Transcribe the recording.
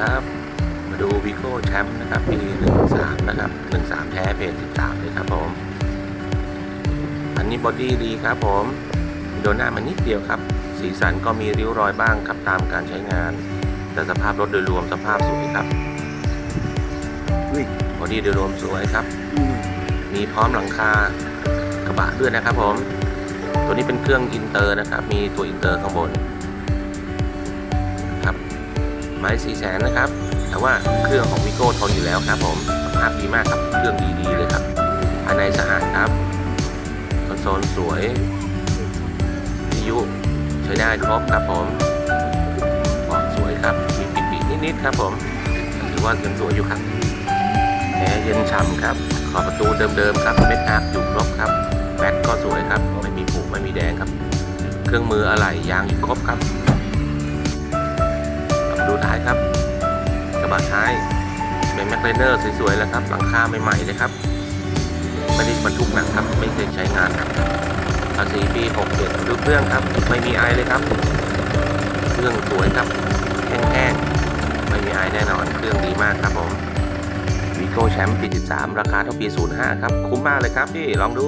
ครับ มาดูวิโก้แชมป์นะครับปี13 นะครับ 13 แท้เพจ13 เลยครับผม อันนี้บอดี้ดีครับผม โดนหน้ามันนิดเดียวครับ สีสันก็มีริ้วรอยบ้างครับตามการใช้งาน แต่สภาพรถโดยรวมสภาพสวยครับอุ้ยบอดี้โดยรวมสวยครับอืมมีพร้อมหลังคากระบะด้วยนะครับผม ตัวนี้เป็นเครื่องอินเตอร์นะครับ มีตัวอินเตอร์ข้างบนครับ ไม้สี่แสนนะครับ แต่ว่าเครื่องของวิโก้ทนอยู่แล้วครับผมสภาพดีมากครับ เครื่องดีๆเลยครับภายในสะอาดครับคอนโซลสวยวิทยุใช้ได้ครบครับผมเบาะสวยครับ มีปิดๆนิดๆครับผมถือว่ายังสวยอยู่ครับแอร์เย็นฉ่ำครับ ขอบประตูเดิมๆครับเม็ดอาร์อยู่ครบครับแบตก็สวยครับ ไม่มีผุไม่มีแดงครับ เครื่องมืออะไหล่ยางอยู่ครบครับ ระบะท้าย เป็นแมคเลเนอร์สวยๆแล้วครับ หลังคาใหม่ๆเลยครับ ไม่ได้บรรทุกหนักครับ ไม่เคยใช้งานครับภาษีปี67ดูเครื่องครับ ไม่มีไอเลยครับ เครื่องสวยครับแห้งๆ ไม่มีไอแน่นอน เครื่องดีมากครับผมวีโก้แชมป์ปี13ราคาเท่าปี 05 ครับ คุ้มมากเลยครับพี่ ลองดู